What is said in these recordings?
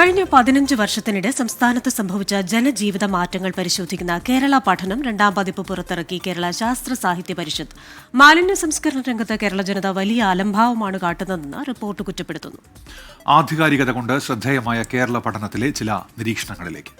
കഴിഞ്ഞ പതിനഞ്ച് വർഷത്തിനിടെ സംസ്ഥാനത്ത് സംഭവിച്ച ജനജീവിത മാറ്റങ്ങൾ പരിശോധിക്കുന്ന കേരള പഠനം രണ്ടാം പതിപ്പ് പുറത്തിറക്കി കേരള ശാസ്ത്ര സാഹിത്യ പരിഷത്ത്. മാലിന്യ സംസ്കരണ രംഗത്ത് കേരള ജനത വലിയ അലംഭാവമാണ് കാട്ടുന്നതെന്ന് റിപ്പോർട്ട് കുറ്റപ്പെടുത്തുന്നു. ആധികാരികത കൊണ്ട് ശ്രദ്ധേയമായ കേരള പഠനത്തിലെ ചില നിരീക്ഷണങ്ങളിലേക്ക്.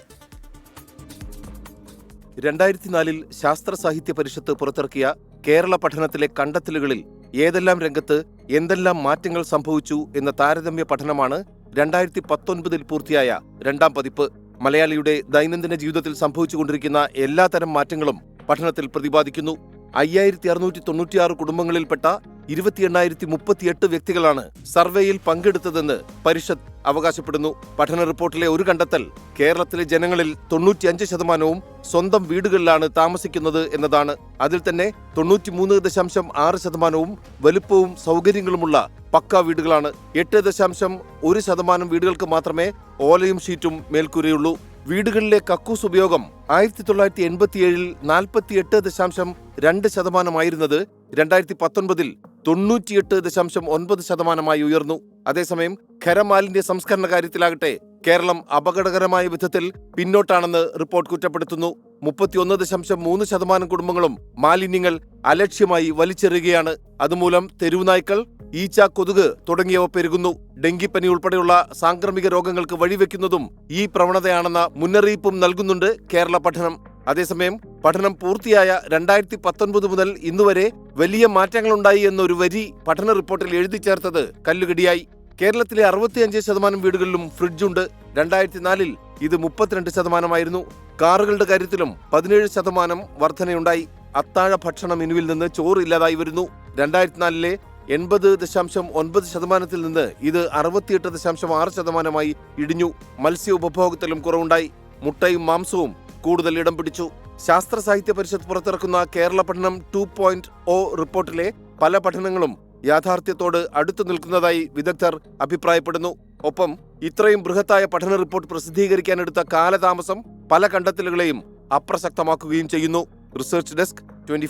രണ്ടായിരത്തി നാലിൽ ശാസ്ത്ര സാഹിത്യ പരിഷത്ത് പുറത്തിറക്കിയ കേരള പഠനത്തിലെ കണ്ടെത്തലുകളിൽ ഏതെല്ലാം രംഗത്ത് എന്തെല്ലാം മാറ്റങ്ങൾ സംഭവിച്ചു എന്ന താരതമ്യ പഠനമാണ് രണ്ടായിരത്തി പത്തൊൻപതിൽ പൂർത്തിയായ രണ്ടാം പതിപ്പ് മലയാളിയുടെ ദൈനംദിന ജീവിതത്തിൽ സംഭവിച്ചുകൊണ്ടിരിക്കുന്ന എല്ലാത്തരം മാറ്റങ്ങളും പഠനത്തിൽ പ്രതിപാദിക്കുന്നു. അയ്യായിരത്തി അറുന്നൂറ്റി തൊണ്ണൂറ്റിയാറ് കുടുംബങ്ങളിൽപ്പെട്ട ഇരുപത്തി എണ്ണായിരത്തി മുപ്പത്തിയെട്ട് വ്യക്തികളാണ് സർവേയിൽ പങ്കെടുത്തതെന്ന് പരിഷത്ത് അവകാശപ്പെടുന്നു. പഠന റിപ്പോർട്ടിലെ ഒരു കണ്ടെത്തൽ കേരളത്തിലെ ജനങ്ങളിൽ തൊണ്ണൂറ്റിയഞ്ച് ശതമാനവും സ്വന്തം വീടുകളിലാണ് താമസിക്കുന്നത് എന്നതാണ്. അതിൽ തന്നെ തൊണ്ണൂറ്റിമൂന്ന് ദശാംശം ആറ് ശതമാനവും വലുപ്പവും സൗകര്യങ്ങളുമുള്ള പക്ക വീടുകളാണ്. എട്ട് ദശാംശം ഒരു ശതമാനം വീടുകൾക്ക് മാത്രമേ ഓലയും ഷീറ്റും മേൽക്കൂരയുള്ളൂ. വീടുകളിലെ കക്കൂസ് ഉപയോഗം ആയിരത്തി തൊള്ളായിരത്തി എൺപത്തിയേഴിൽ നാൽപ്പത്തിയെട്ട് ദശാംശം രണ്ട് ശതമാനമായിരുന്നത് രണ്ടായിരത്തി പത്തൊൻപതിൽ തൊണ്ണൂറ്റിയെട്ട് ദശാംശം ഒൻപത് ശതമാനമായി ഉയർന്നു. അതേസമയം ഖരമാലിന്യ സംസ്കരണ കാര്യത്തിലാകട്ടെ കേരളം അപകടകരമായ വിധത്തിൽ പിന്നോട്ടാണെന്ന് റിപ്പോർട്ട് കുറ്റപ്പെടുത്തുന്നു. മുപ്പത്തിയൊന്ന് ദശാംശം മൂന്ന് ശതമാനം കുടുംബങ്ങളും മാലിന്യങ്ങൾ അലക്ഷ്യമായി വലിച്ചെറിയുകയാണ്. അതുമൂലം തെരുവുനായ്ക്കൾ ഈച്ച കൊതുക് തുടങ്ങിയവ പെരുകുന്നു. ഡെങ്കിപ്പനി ഉൾപ്പെടെയുള്ള സാംക്രമിക രോഗങ്ങൾക്ക് വഴിവെക്കുന്നതും ഈ പ്രവണതയാണെന്ന മുന്നറിയിപ്പും നൽകുന്നുണ്ട് കേരള പഠനം. അതേസമയം പഠനം പൂർത്തിയായ രണ്ടായിരത്തി പത്തൊൻപത് മുതൽ ഇന്നുവരെ വലിയ മാറ്റങ്ങളുണ്ടായി എന്നൊരു വരി പഠന റിപ്പോർട്ടിൽ എഴുതി ചേർത്തത് കല്ലുകടിയായി. കേരളത്തിലെ അറുപത്തിയഞ്ച് ശതമാനം വീടുകളിലും ഫ്രിഡ്ജ് ഉണ്ട് രണ്ടായിരത്തി നാലിൽ ഇത് മുപ്പത്തിരണ്ട് ശതമാനമായിരുന്നു. കാറുകളുടെ കാര്യത്തിലും പതിനേഴ് ശതമാനം വർധനയുണ്ടായി. അത്താഴ ഭക്ഷണ മെനുവിൽ നിന്ന് ചോറ് ഇല്ലാതായി വരുന്നു. രണ്ടായിരത്തി നാലിലെ എൺപത് ദശാംശം ഒൻപത് ശതമാനത്തിൽ നിന്ന് ഇത് അറുപത്തിയെട്ട് ദശാംശം ആറ് ശതമാനമായി ഇടിഞ്ഞു. മത്സ്യ ഉപഭോഗത്തിലും കുറവുണ്ടായി. മുട്ടയും മാംസവും കൂടുതൽ ഇടം പിടിച്ചു. ശാസ്ത്ര സാഹിത്യ പരിഷത്ത് പുറത്തിറക്കുന്ന കേരള പഠനം ടു പോയിന്റ് ഒ റിപ്പോർട്ടിലെ പല പഠനങ്ങളും യാഥാർത്ഥ്യത്തോട് അടുത്തു നിൽക്കുന്നതായി വിദഗ്ധർ അഭിപ്രായപ്പെടുന്നു. ഒപ്പം ഇത്രയും ബൃഹത്തായ പഠന റിപ്പോർട്ട് പ്രസിദ്ധീകരിക്കാനെടുത്ത കാലതാമസം പല കണ്ടെത്തലുകളെയും അപ്രസക്തമാക്കുകയും ചെയ്യുന്നു. Research desk twenty